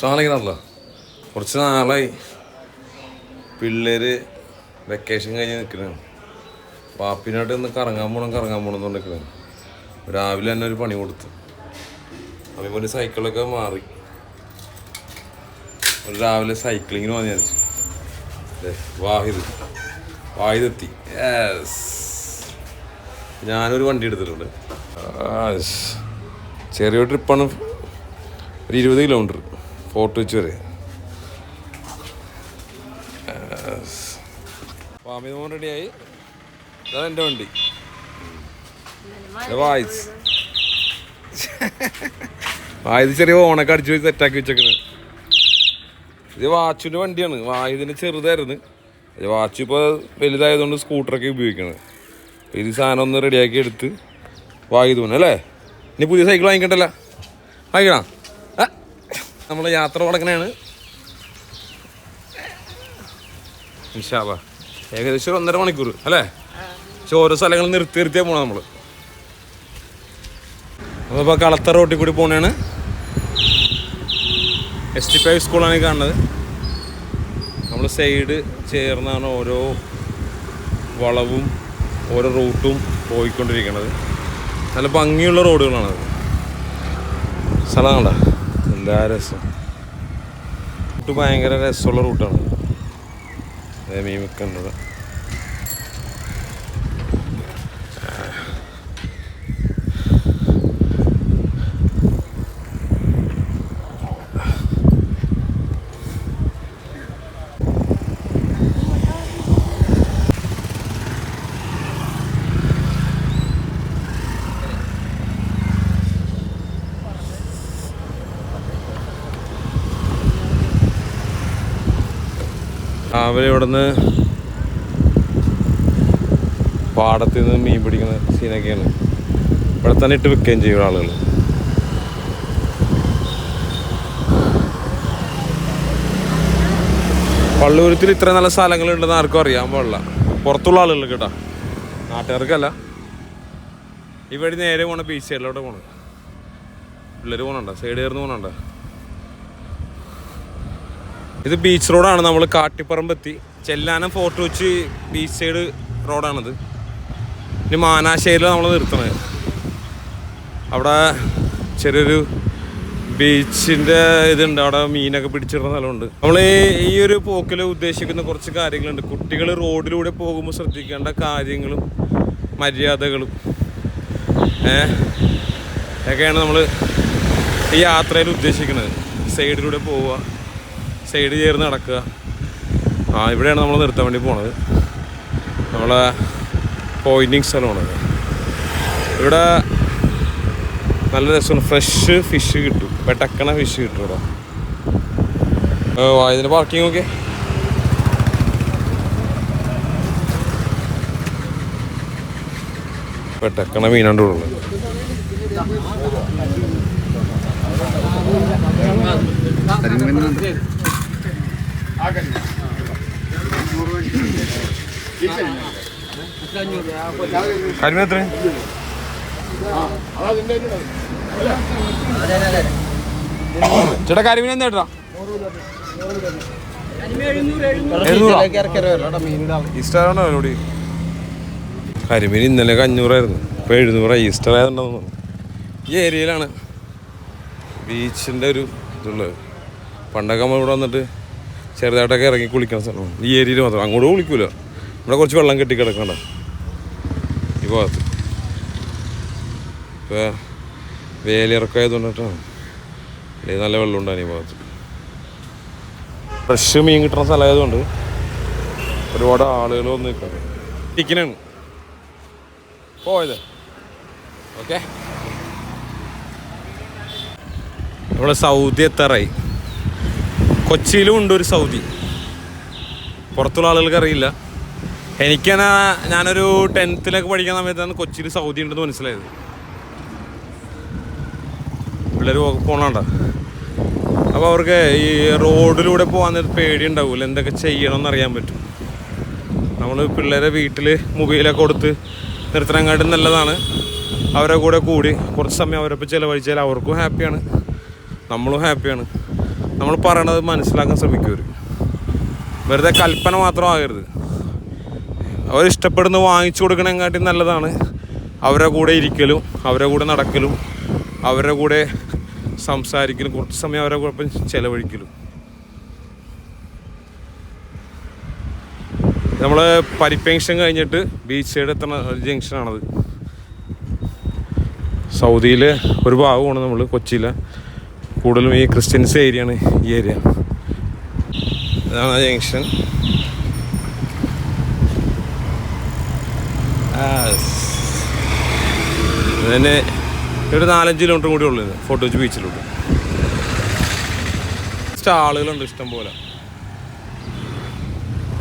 സാധനങ്ങളല്ല കുറച്ച് നാളായി പിള്ളേര് വെക്കേഷൻ കഴിഞ്ഞ് നിൽക്കുന്നതാണ് പാപ്പിനായിട്ട് ഇന്ന് കറങ്ങാൻ പോകണം കറങ്ങാൻ പോകണം എന്ന് രാവിലെ തന്നെ ഒരു പണി കൊടുത്തു. അതേപോലെ സൈക്കിളൊക്കെ മാറി. ഒരു രാവിലെ സൈക്ലിങ്ങിന് വന്നു വിചാരിച്ചു. വാഹിദ്. വാഹിദെത്തി. ഞാനൊരു വണ്ടി എടുത്തിട്ടുണ്ട്. ചെറിയ ട്രിപ്പാണ് ഒരു ഇരുപത് കിലോമീറ്റർ ഫോർട്ട് വെച്ച് വരെ വാമിതമോൻ റെഡിയായി ഇതാണ് എന്റെ വണ്ടി. വായിസ്. വായത് ചെറിയ ഓണൊക്കെ അടിച്ചു പോയി സെറ്റാക്കി വെച്ചേക്കുന്നത് ഇത് വാച്ചിന്റെ വണ്ടിയാണ്. വായുതിന് ചെറുതായിരുന്നു. വാച്ച് ഇപ്പോൾ വലുതായതുകൊണ്ട് സ്കൂട്ടറൊക്കെ ഉപയോഗിക്കണത് അപ്പോൾ ഇത് സാധനം ഒന്ന് റെഡിയാക്കി എടുത്ത് വായുതോന്നല്ലേ ഇനി പുതിയ സൈക്കിൾ വാങ്ങിക്കണ്ടല്ലോ? വാങ്ങിക്കണം? നമ്മൾ യാത്ര തുടങ്ങണയാണ് ഇൻഷാല്ല ഏകദേശം ഒരു ഒന്നര മണിക്കൂർ അല്ലേ? പക്ഷെ ഓരോ സ്ഥലങ്ങൾ നിർത്തി നിർത്തിയാ പോണം നമ്മൾ നമ്മളിപ്പോൾ കളത്ത റോട്ടിൽ കൂടി പോണേണ്. എസ് ടി പി സ്കൂളാണ് കാണുന്നത്. നമ്മൾ സൈഡ് ചേർന്നാണ് ഓരോ വളവും ഓരോ റൂട്ടും പോയിക്കൊണ്ടിരിക്കുന്നത് നല്ല ഭംഗിയുള്ള റോഡുകളാണത്. സ്ഥലം കണ്ട? എന്താ രസം? റൂട്ട് ഭയങ്കര രസമുള്ള റൂട്ടാണ്. മീൻ രാവിലെ ഇവിടുന്ന് പാടത്തിൽ നിന്ന് മീൻ പിടിക്കുന്ന സീനൊക്കെയാണ് ഇവിടെ തന്നെ ഇട്ട് വിൽക്കുകയും ചെയ്യും ആളുകൾ പള്ളൂരത്തിൽ ഇത്ര നല്ല സ്ഥലങ്ങളുണ്ടെന്ന് ആർക്കും അറിയാൻ പാടില്ല. പുറത്തുള്ള ആളുകൾ കേട്ടോ. നാട്ടുകാർക്കല്ല. ഇവിടെ നേരെ പോണ ബീച്ച് സൈഡിലോട്ട് പോണ. പിള്ളേർ പോണണ്ട? സൈഡ് കയറുന്ന പോണണ്ട? ഇത് ബീച്ച് റോഡാണ് നമ്മൾ കാട്ടിപ്പറമ്പെത്തി. Chellanam fort Kochi beach side റോഡാണിത് ഇനി മാനാശ്ശേരിയിലാണ് നമ്മൾ നിർത്തണത്. അവിടെ ചെറിയൊരു ബീച്ചിന്റെ ഇതുണ്ട്. അവിടെ മീനൊക്കെ പിടിച്ചിടുന്ന സ്ഥലമുണ്ട്. നമ്മൾ ഈ ഒരു പോക്കിൽ ഉദ്ദേശിക്കുന്ന കുറച്ച് കാര്യങ്ങളുണ്ട്. കുട്ടികൾ റോഡിലൂടെ പോകുമ്പോൾ ശ്രദ്ധിക്കേണ്ട കാര്യങ്ങളും മര്യാദകളും. ഏഹ് ഒക്കെയാണ് നമ്മൾ ഈ യാത്രയിൽ ഉദ്ദേശിക്കുന്നത്. സൈഡിലൂടെ പോവുക. സൈഡ് ചേർന്ന് നടക്കുക. ആ ഇവിടെയാണ് നമ്മൾ നിർത്താൻ വേണ്ടി പോണത്. നമ്മളെ പോയിന്റിങ് സ്ഥലമാണത് ഇവിടെ നല്ല രസമാണ്. ഫ്രഷ് ഫിഷ് കിട്ടും. വെട്ടക്കണ ഫിഷ് കിട്ടും ഇവിടെ. ഇതിന്റെ പാർക്കിംഗ് ഒക്കെ വെട്ടക്കണ മീനാണ്ട് ഉള്ളത്. കരിമീൻ എത്ര ചേട്ടാ കരിമീൻ എന്താ ചേട്ടാ? ഈസ്റ്ററാണോ അവരോട് കരിമീൻ ഇന്നലെ അഞ്ഞൂറായിരുന്നു ഇപ്പൊ എഴുന്നൂറ്. ഈസ്റ്റർ ആയതുണ്ടെന്ന് ഈ ഏരിയയിലാണ് ബീച്ചിന്റെ ഒരു ഇതുള്ളത്. പണ്ടൊക്കെ നമ്മൾ ഇവിടെ വന്നിട്ട് ചെറുതായിട്ടൊക്കെ ഇറങ്ങി കുളിക്കണ സ്ഥലമാണ് ഈ ഏരിയയിൽ മാത്രം. അങ്ങോട്ട് കുളിക്കൂല. ഇവിടെ കുറച്ച് വെള്ളം കെട്ടി കിടക്കണ്ട ഈ ഭാഗത്ത്. ഇപ്പോൾ വേലിയിറക്കമായതുകൊണ്ടിട്ടാണ് അല്ലെങ്കിൽ നല്ല വെള്ളം ഉണ്ടാണ് ഈ ഭാഗത്ത്. ഫ്രഷ് മീൻ കിട്ടുന്ന സ്ഥലമായതുകൊണ്ട് ഒരുപാട് ആളുകൾ വന്ന് നിൽക്കുന്നത് ഇരിക്കണാണ് പോയത്. ഓക്കെ. നമ്മൾ സൗദി എത്താറായി. കൊച്ചിയിലും ഉണ്ട് ഒരു സൗദി. പുറത്തുള്ള ആളുകൾക്ക് അറിയില്ല. എനിക്കാണ് ഞാനൊരു ടെൻത്തിലൊക്കെ പഠിക്കുന്ന സമയത്താണ് കൊച്ചിയിൽ സൗദി ഉണ്ടെന്ന് മനസ്സിലായത്. പിള്ളേർ പോണണ്ട? അപ്പോൾ അവർക്ക് ഈ റോഡിലൂടെ പോകാൻ പേടി ഉണ്ടാവൂല എന്തൊക്കെ ചെയ്യണം എന്നറിയാൻ പറ്റും. നമ്മൾ പിള്ളേരെ വീട്ടിൽ മൊബൈലൊക്കെ കൊടുത്ത് നിർത്തണങ്ങാട്ടും നല്ലതാണ്. അവരെ കൂടെ കൂടി കുറച്ച് സമയം അവരൊപ്പം ചിലവഴിച്ചാൽ അവർക്കും ഹാപ്പിയാണ് നമ്മളും ഹാപ്പിയാണ് നമ്മൾ പറയണത് മനസ്സിലാക്കാൻ ശ്രമിക്കും വെറുതെ കൽപ്പന മാത്രമാകരുത് അവരിഷ്ടപ്പെടുന്ന വാങ്ങിച്ചു കൊടുക്കണേക്കാട്ടി നല്ലതാണ്. അവരുടെ കൂടെ ഇരിക്കലും അവരുടെ കൂടെ നടക്കലും അവരുടെ കൂടെ സംസാരിക്കലും കുറച്ച് സമയം അവരുടെ കുഴപ്പം ചിലവഴിക്കലും. നമ്മൾ പരിപ്പെൻഷൻ കഴിഞ്ഞിട്ട് ബീച്ച് സൈഡ് എത്തുന്ന ഒരു ജംഗ്ഷനാണത്. സൗദിയിലെ ഒരു ഭാഗമാണ് നമ്മൾ കൊച്ചിയിലെ. കൂടുതലും ഈ ക്രിസ്ത്യൻസ് ഏരിയയാണ് ഈ ഏരിയ. ഇതാണ് ജംഗ്ഷൻ. പിന്നെ ഒരു നാലഞ്ച് കിലോമീറ്റർ കൂടി ഉള്ളത് ഫോട്ടോ വെച്ച് ബീച്ചിലോട്ട് ആളുകളുണ്ട് ഇഷ്ടം പോലെ.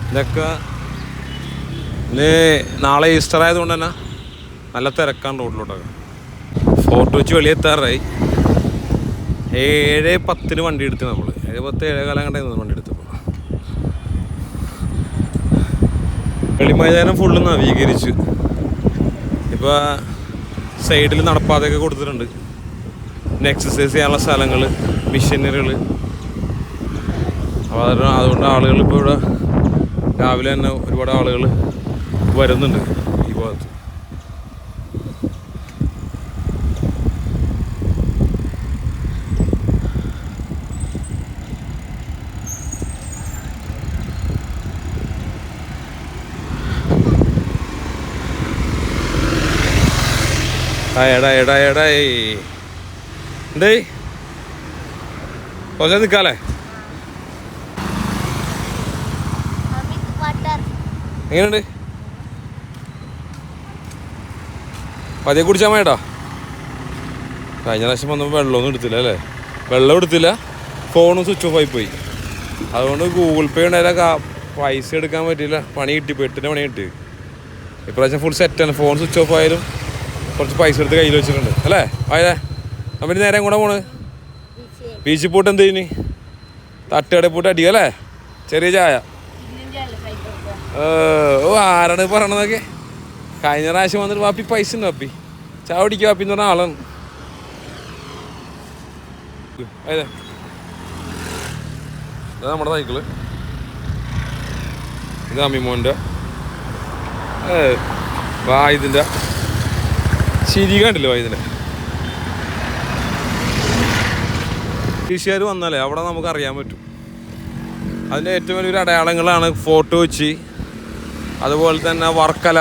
ഇതൊക്കെ ഇന്ന് നാളെ ഈസ്റ്റർ ആയതുകൊണ്ട് തന്നെ നല്ല തിരക്കാണ് റോഡിലോട്ടൊക്കെ ഫോട്ടോ വെച്ച് വെളിയെത്താറായി ഏഴ് പത്തിന് വണ്ടി എടുത്ത് നമ്മൾ ഏഴ് പത്ത് ഏഴ് കാലം കണ്ടായിരുന്നു വണ്ടി എടുത്തു വെളിമൈതാനം ഫുള്ള് നവീകരിച്ച്. ഇപ്പോൾ സൈഡിൽ നടപ്പാതയൊക്കെ കൊടുത്തിട്ടുണ്ട്. പിന്നെ എക്സസൈസ് ചെയ്യാനുള്ള സ്ഥലങ്ങൾ മിഷനറികൾ അപ്പോൾ അതുകൊണ്ട് ആളുകൾ ഇപ്പോൾ ഇവിടെ രാവിലെ തന്നെ ഒരുപാട് ആളുകൾ വരുന്നുണ്ട് ഈ ഭാഗത്ത് ആ എടാ എടാ എടാ. എന്തേ? കുറച്ച് വാട്ടർ എങ്ങനെയുണ്ട്? പതിയെ കുടിച്ചാൽ മേട്ടാ കഴിഞ്ഞ പ്രാവശ്യം വന്നപ്പോൾ വെള്ളമൊന്നും എടുത്തില്ല അല്ലേ? വെള്ളം എടുത്തില്ല. ഫോണും സ്വിച്ച് ഓഫ് ആയി പോയി. അതുകൊണ്ട് ഗൂഗിൾ പേ ഉണ്ടായാലും പൈസ എടുക്കാൻ പറ്റില്ല പണി കിട്ടി പെട്ടിന്റെ പണി കിട്ടി. ഇപ്രാവശ്യം ഫുൾ സെറ്റാണ് ഫോൺ സ്വിച്ച് ഓഫ് ആയാലും കുറച്ച് പൈസ എടുത്ത് കയ്യിൽ വെച്ചിട്ടുണ്ട്. അല്ലേ? ആയതേ? അപ്പം നേരെ കൂടെ പോണ്? ബീച്ച് ബീച്ചിൽ പോയിട്ട് എന്ത് ചെയ്യുന്നു? തട്ടുകടയിൽ പോയിട്ട് അടിക്കുക അല്ലേ? ചെറിയ ചായ. ഓ ആരാണ് പറയണതൊക്കെ കഴിഞ്ഞ പ്രാവശ്യം വന്നിട്ട് വാപ്പി പൈസ ഉണ്ട് വാപ്പി. ചായ കുടിക്കുക വാപ്പി എന്ന് പറഞ്ഞ ആളാണ്. അതെ നമ്മുടെ സൈക്കിൾ ഇത് അമ്മിമോന്റെ ഏ വായുതിന്റെ ചിരി കണ്ടില്ല വായുതിന്റെ ബ്രിട്ടീഷുകാർ വന്നാലേ അവിടെ നമുക്ക് അറിയാൻ പറ്റും. അതിന്റെ ഏറ്റവും വലിയൊരു അടയാളങ്ങളാണ് ഫോട്ടോ വെച്ച് അതുപോലെ തന്നെ വർക്കല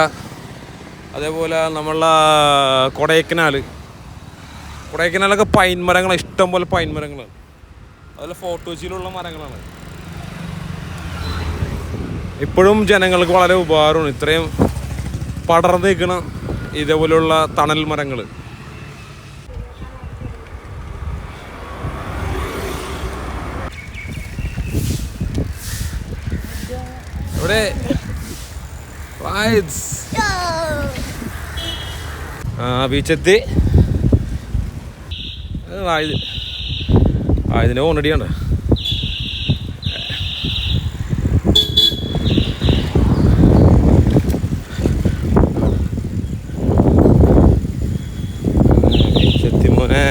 അതേപോലെ നമ്മളെ കൊടൈക്കനാൽ. കൊടൈക്കനാലൊക്കെ പൈൻ മരങ്ങളാണ് ഇഷ്ടം പോലെ പൈൻ മരങ്ങളാണ്. അതുപോലെ ഫോട്ടോ വെച്ചിലുള്ള മരങ്ങളാണ്. ഇപ്പോഴും ജനങ്ങൾക്ക് വളരെ ഉപകാരമാണ്. ഇത്രയും പടർന്ന് നിൽക്കുന്ന ഇതേപോലെയുള്ള തണൽ മരങ്ങൾ. ഇവിടെ ബീച്ചെത്തി. ആയത് ആയതിനെ ഓണടിയാണ് ബീച്ചെത്തി മോനെ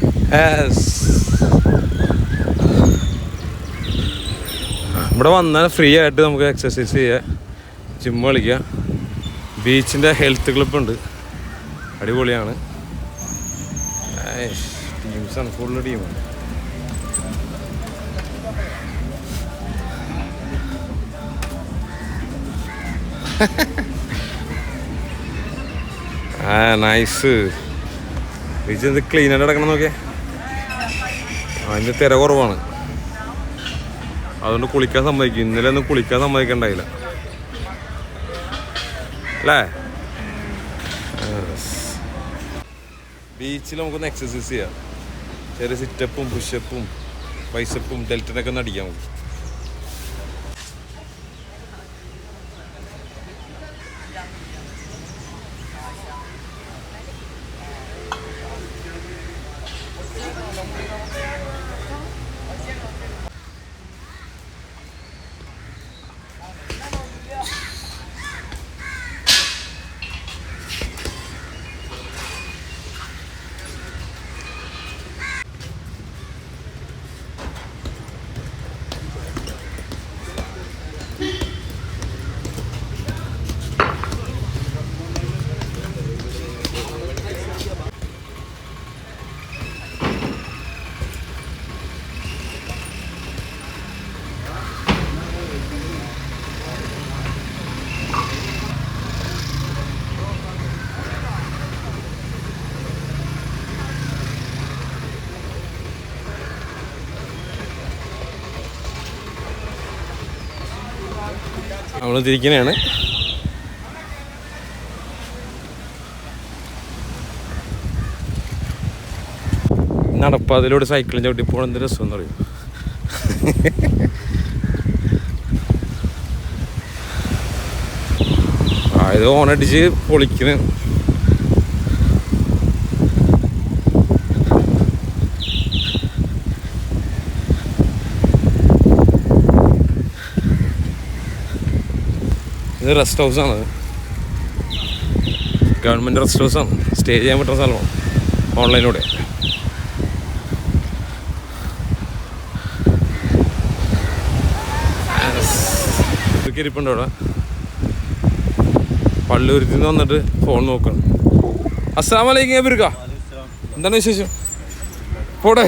Yes. ഇവിടെ വന്നാൽ ഫ്രീ ആയിട്ട് നമുക്ക് എക്സസൈസ് ചെയ്യാം. ജിം കളിക്കാം. ബീച്ചിന്റെ ഹെൽത്ത് ക്ലബ്ബ് ഉണ്ട്. അടിപൊളിയാണ്. ടീംസാണ് ഫുള്ള് ടീമാണ് ആ നൈസ് ബീച്ച് എന്ത് ക്ലീൻ ആയിട്ട് കിടക്കണം നോക്കിയേ? അതിന്റെ തിര കുറവാണ്. അതുകൊണ്ട് കുളിക്കാൻ സമ്മതിക്കും. ഇന്നലെ ഒന്നും കുളിക്കാൻ സമ്മതിക്കണ്ടായില്ല. അല്ലേ? ബീച്ചിൽ നമുക്കൊന്ന് എക്സസൈസ് ചെയ്യാം. ചെറിയ സിറ്റപ്പും പുഷപ്പും ബൈസപ്പും ഡെൽറ്റനൊക്കെ ഒന്ന് അടിക്കാം നമുക്ക്. നമ്മൾ തിരിക്കുന്നതാണ് നടപ്പാതിലൂടെ സൈക്കിളും ചവിട്ടി പോകണം എന്ത് രസം എന്ന് പറയും ആയത് ഓണടിച്ച് പൊളിക്കണ്. ഇത് റെസ്റ്റ് ഹൗസാണ് ഗവൺമെന്റ് റെസ്റ്റ് ഹൗസാണ് സ്റ്റേ ചെയ്യാൻ പറ്റുന്ന സ്ഥലമാണ്. ഓൺലൈനിലൂടെ ഇരിപ്പുണ്ട് അവിടെ. പള്ളൂരിൽ നിന്ന് വന്നിട്ട് ഫോൺ നോക്കണം അസ്സാം വലൈക്കും ബിർക്ക എന്താണ് വിശേഷം? പോടെ.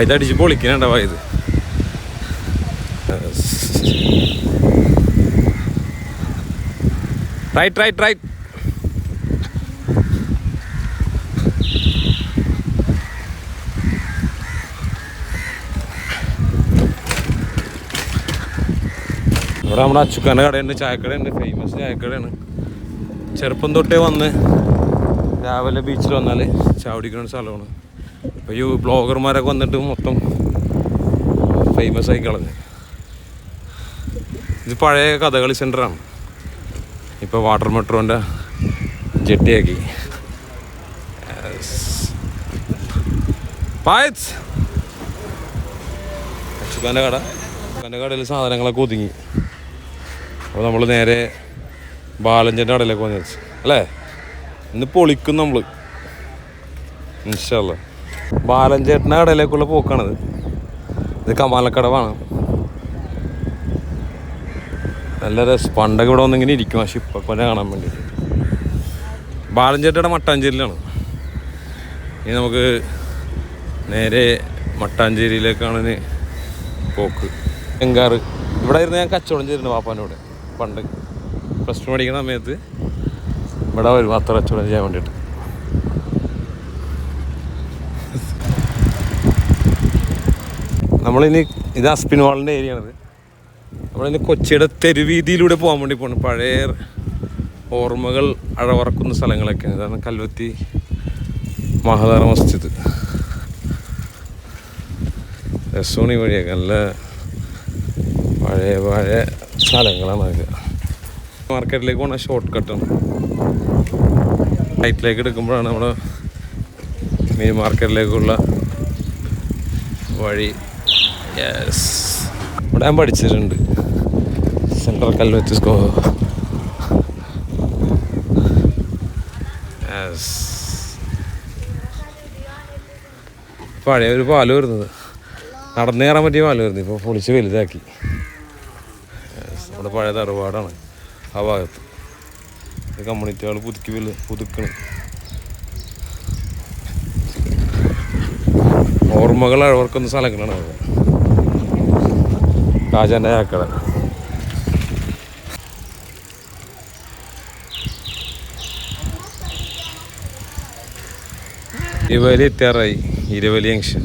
ഇതടിച്ച് പൊളിക്കണണ്ടാവാ ഇത് റൈറ്റ് റൈറ്റ് റൈറ്റ് ഇവിടെ നമ്മുടെ അച്ചുക്കാന്റെ കടയുണ്ട് ചായക്കടയുണ്ട് ഫേമസ് ചായക്കടയാണ്. ചെറുപ്പം തൊട്ടേ വന്ന് രാവിലെ ബീച്ചിൽ വന്നാൽ ചാവടിക്കുന്ന സ്ഥലമാണ്. ഇപ്പോൾ ഈ ബ്ലോഗർമാരൊക്കെ വന്നിട്ട് മൊത്തം ഫേമസ് ആയി കളഞ്ഞ്. ഇത് പഴയ കഥകളി സെന്ററാണ് ഇപ്പോൾ വാട്ടർ മെട്രോന്റെ ജെട്ടിയാക്കി. അച്ചുക്കാന്റെ കട. അച്ഛന്റെ കടയിൽ സാധനങ്ങളൊക്കെ ഒതുങ്ങി. അപ്പോൾ നമ്മൾ നേരെ ബാലഞ്ചന്റെ കടയിലേക്ക് വന്നു വെച്ചു അല്ലേ? ഇന്ന് പൊളിക്കും നമ്മൾ ഇൻഷല്ല ബാലഞ്ചേട്ടന്റെ കടയിലേക്കുള്ള പോക്കാണിത്. ഇത് കമാലക്കടവാണ്. നല്ല രസം പണ്ടൊക്കെ ഇവിടെ വന്നിങ്ങനെ ഇരിക്കും പക്ഷെ ഇപ്പൊ പോലെ കാണാൻ വേണ്ടിയിട്ട് ബാലഞ്ചേട്ടയുടെ മട്ടാഞ്ചേരിയിലാണ്. ഇനി നമുക്ക് നേരെ മട്ടാഞ്ചേരിയിലേക്കാണ് ഇനി പോക്ക്. എങ്കാറ്. ഇവിടെ ഇരുന്ന് ഞാൻ കച്ചവടം ചെയ്തിട്ടുണ്ട് പാപ്പാന്റെ കൂടെ പണ്ട് പ്ലസ് ടു പഠിക്കുന്ന സമയത്ത് ഇവിടെ വരും അത്ര കച്ചവടം ചെയ്യാൻ വേണ്ടിയിട്ട്. നമ്മളിനി ഇത് അസ്പിൻ വാളിന്റെ ആണത്. നമ്മളിനി കൊച്ചിയുടെ തെരുവീതിയിലൂടെ പോകാൻ വേണ്ടി പോകണം പഴയ ഓർമ്മകൾ അഴവറക്കുന്ന സ്ഥലങ്ങളൊക്കെയാണ്. ഇതാണ് കൽവത്തി മഹദാറ മസ്ജിദ്. രസോണി വഴിയൊക്കെ. നല്ല പഴയ പഴയ സ്ഥലങ്ങളാണ് അതൊക്കെ മാർക്കറ്റിലേക്ക് പോകണ ഷോർട്ട് കട്ടാണ് റൈറ്റിലേക്ക് എടുക്കുമ്പോഴാണ് നമ്മൾ മീൻ മാർക്കറ്റിലേക്കുള്ള വഴി യെസ് ഇവിടെ ഞാൻ പഠിച്ചിട്ടുണ്ട്. സെൻട്രൽ കല്ലുവെച്ച് സ്കോ യെസ് പഴയ ഒരു പാൽ വരുന്നത്. നടന്നു കയറാൻ പറ്റിയ പാൽ വരുന്നത്. ഇപ്പോൾ പൊളിച്ച് വലുതാക്കി. നമ്മുടെ പഴയ തറവാടാണ്. ആ ഭാഗത്ത്. കമ്മ്യൂണിറ്റികൾ പുതുക്കി വലു പുതുക്കണം. ഓർമ്മകൾ അഴവർക്കുന്ന സ്ഥലങ്ങളാണ് അത്. രാജാന്റെ ചാക്കട ഇരുവലി എത്തിയാറായി. ഇരുവലി ജംഗ്ഷൻ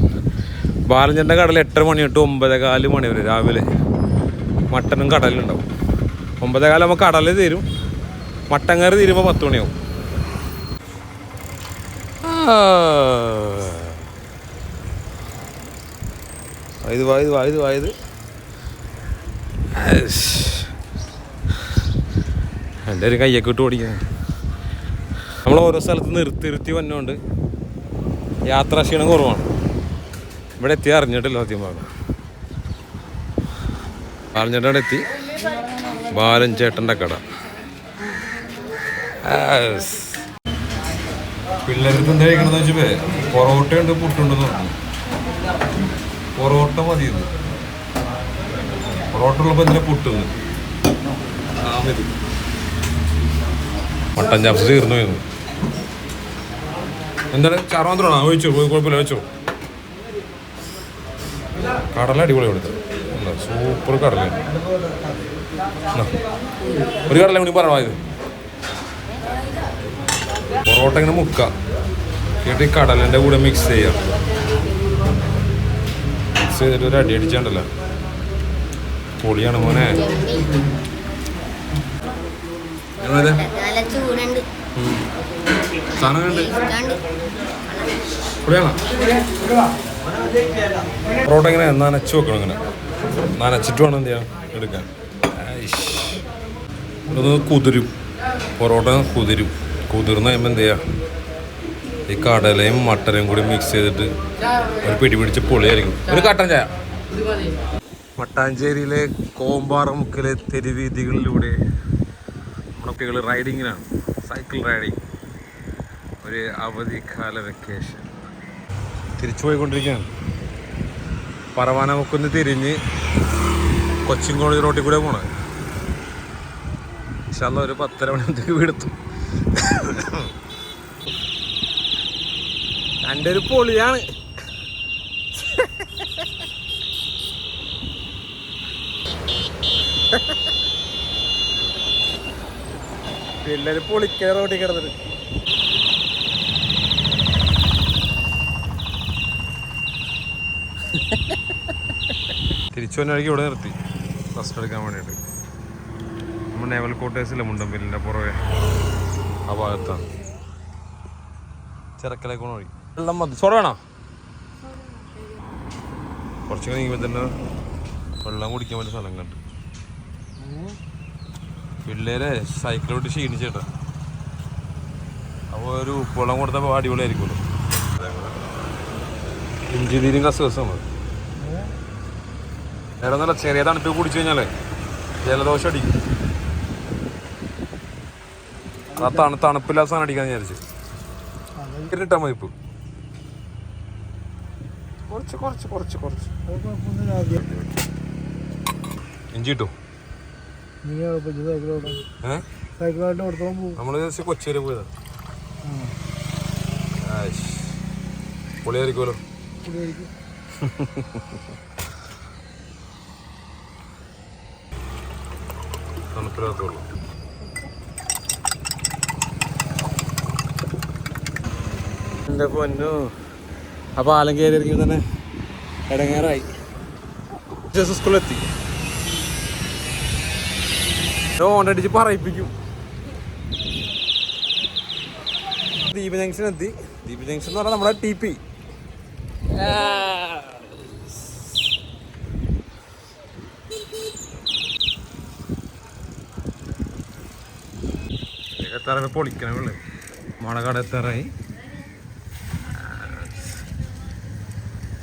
ബാലഞ്ചന്റെ കടൽ എട്ടര മണി തൊട്ട് ഒമ്പതേ കാൽ മണി വരെ രാവിലെ. മട്ടനും കടലുണ്ടാവും ഒമ്പതേ കാലം നമുക്ക് കടൽ തീരും. മട്ടൻ കറി തീരുമ്പോൾ പത്ത് മണിയാവും. ആ. വായത് വായത് വായത് ഒരു കയ്യൊക്കെ ഇട്ട് നമ്മൾ ഓരോ സ്ഥലത്ത് നിർത്തി നിർത്തി വന്നുകൊണ്ട് യാത്രാ ക്ഷീണം കുറവാണ്. ഇവിടെ എത്തി അറിഞ്ഞിട്ടില്ല സത്യം പറഞ്ഞു. അറിഞ്ഞിട്ടാണ് എത്തി. ബാലൻ ചേട്ടന്റെ കട. പിള്ളേർക്ക് എന്താ കഴിക്കണമെന്ന് വെച്ചപ്പോ പൊറോട്ട ഉണ്ട് പുട്ടുണ്ടെന്ന് പറഞ്ഞു. പൊറോട്ട മതി ഇന്ന്. പൊറോട്ട ഉള്ളപ്പോ എന്തിനാ പുട്ടുന്ന് മട്ടൻ ചാപ്സ് തീർന്നു പോയിരുന്നു എന്താണ് ചാറ് മാത്രമാണോ ഒഴിച്ചു കുഴപ്പമില്ല വെച്ചോ. കടല അടിപൊളി കൊടുത്ത് സൂപ്പർ കടല. ഒരു കടല കൂടി പറവായത് പൊറോട്ട ഇങ്ങനെ മുക്ക. എന്നിട്ട് ഈ കടലിന്റെ കൂടെ മിക്സ് ചെയ്യാം. മിക്സ് ചെയ്തിട്ട് ഒരു അടി അടിച്ചാണ്ടല്ലോ. പൊളിയാണ് മോനെ. സാധനം കണ്ട് പൊളിയാണോ? പൊറോട്ട ഇങ്ങനെ നനച്ചു വെക്കണം ഇങ്ങനെ. നനച്ചിട്ട് വേണം എന്ത് ചെയ്യാം എടുക്കാൻ. ഇത് കുതിരും. പൊറോട്ട കുതിരും. കുതിർന്ന് കഴിയുമ്പോൾ എന്ത് ചെയ്യാ? ഈ കടലയും മട്ടനും കൂടി മിക്സ് ചെയ്തിട്ട് ഒരു പിടി പിടിച്ച് പൊളിയായിരിക്കും. ഒരു കട്ടൻ ചായ. മട്ടാഞ്ചേരിയിലെ കോമ്പാറമുക്കിലെ തെരുവീതികളിലൂടെ നമ്മുടെ കുട്ടികൾ റൈഡിങ്ങിനാണ്. Cycle riding. ഒരു അവധിക്കാല വെക്കേഷൻ തിരിച്ചു പോയിക്കൊണ്ടിരിക്കുകയാണ്. പറവാനമുക്കൊന്ന് തിരിഞ്ഞ് കൊച്ചിൻ കോളേജ് റോട്ടിൽ കൂടെ പോണത്. ഇൻഷാല്ല ഒരു പത്തര മണിക്ക് വീടെത്തും എന്റെ ഒരു പൊളിയാണ്. പിള്ളേര് പൊളിക്കാൻ റോട്ടിൽ കിടന്നിട്ട്. തിരിച്ചു വന്ന വഴിക്ക് ഇവിടെ നിർത്തി. റെസ്റ്റ് എടുക്കാൻ വേണ്ടിയിട്ട്. നമ്മൾ നേവൽ കോട്ടേഴ്സിലെ മുണ്ടമ്പിലിന്റെ പുറകെ? ആ ഭാഗത്താണ്. ചിറക്കലേക്ക് വഴി. വെള്ളം മതി സോഡ വേണോ? കുറച്ച് നീങ്ങുമ്പോൾ തന്നെ വെള്ളം കുടിക്കാൻ പറ്റിയ സ്ഥലം കണ്ട്. പിള്ളേരെ സൈക്കിളോട്ട് ക്ഷീണിച്ചേട്ടാ. അപ്പോൾ ഒരു ഉപ്പുവെള്ളം കൊടുത്തപ്പോൾ അടിപൊളിയായിരിക്കുമല്ലോ. ഇഞ്ചി നീരും കസുകസാണ് നേരെ നല്ല ചെറിയ തണുപ്പ് കുടിച്ചു കഴിഞ്ഞാലേ ജലദോഷം അടിക്കും. ആ തണു തണുപ്പില്ലാത്ത സാധനം അടിക്കാന്ന് വിചാരിച്ചു. ഇട്ടാ മതി ഇപ്പം. കുറച്ച് കുറച്ച് കുറച്ച് കുറച്ച്. ഇഞ്ചി കിട്ടും നീ കുഴപ്പമില്ല സൈക്കിളോട്ട് ഏഹ് സൈക്കിളായിട്ട് ഓർത്തോളം പോകും നമ്മൾ ജസ്റ്റ് കൊച്ചി വരെ പോയതാ. പൊളിയായിരിക്കുമല്ലോ തണുപ്പില്ലാത്തുള്ളൂ എന്റെ പൊന്നു. ആ ആലങ്കേരി തന്നെ ഇടങ്ങേറായി. സ്കൂളിലെത്തി. ഓണ്ടടിച്ച് പറയിപ്പിക്കും. ദീപ ജംഗ്ഷൻ എത്തി. ദീപ ജംഗ്ഷൻ എന്ന് പറഞ്ഞാൽ നമ്മുടെ ടി പി എത്താറ പൊളിക്കണേ മണക്കാട് എത്താറായി.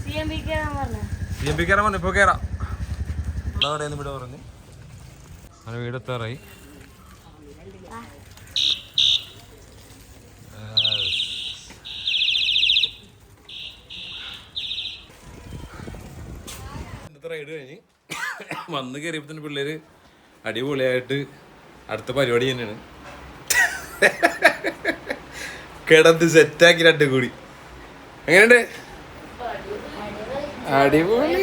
സി എം പി കയറാൻ പറഞ്ഞു? ഇപ്പൊ കയറാം ഇവിടെ പറഞ്ഞു. അങ്ങനെ വീട് എത്താറായി ഇന്നത്തെ റൈഡ് കഴിഞ്ഞ് വന്ന് കയറിയപ്പോൾ തന്നെ പിള്ളേര് അടിപൊളിയായിട്ട് അടുത്ത പരിപാടി തന്നെയാണ്. കിടന്ന് സെറ്റാക്കി രണ്ടും കൂടി. എങ്ങനെയുണ്ട്? അടിപൊളി.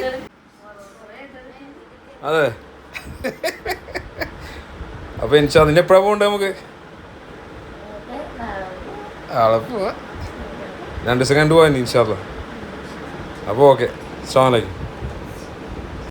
അതെ. അപ്പൊ എനിക്ക് അതിന്റെ എപ്പോഴാ പോകണ്ടേ നമുക്ക്. ആളെ പോവാ രണ്ട് ദിവസം കണ്ടു പോവാൻ ഇൻഷാല്ല അപ്പോൾ ഓക്കെ. സ്ട്രോങ് വലൈക്കും